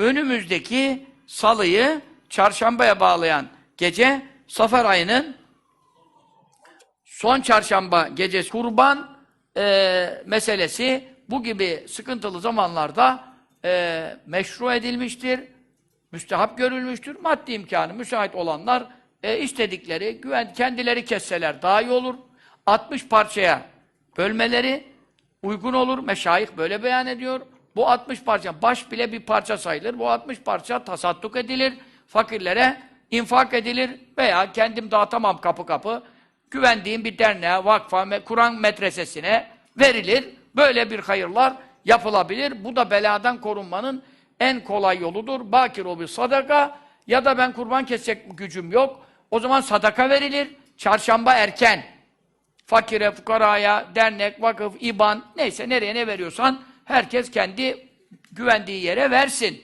önümüzdeki salıyı çarşambaya bağlayan gece Safar ayının son çarşamba gecesi kurban e, meselesi bu gibi sıkıntılı zamanlarda e, meşru edilmiştir. Müstehap görülmüştür. Maddi imkanı müsait olanlar e, istedikleri, güven, kendileri kesseler daha iyi olur. 60 parçaya bölmeleri uygun olur. Meşayih böyle beyan ediyor. Bu 60 parça, baş bile bir parça sayılır. Bu 60 parça tasadduk edilir. Fakirlere infak edilir veya kendim dağıtamam kapı kapı. Güvendiğim bir derneğe, vakfa, Kur'an medresesine verilir. Böyle bir hayırlar yapılabilir. Bu da beladan korunmanın en kolay yoludur. Bakir o bir sadaka ya da ben kurban kesecek gücüm yok. O zaman sadaka verilir. Çarşamba erken. Fakire, fukaraya, dernek, vakıf, iban neyse nereye ne veriyorsan herkes kendi güvendiği yere versin.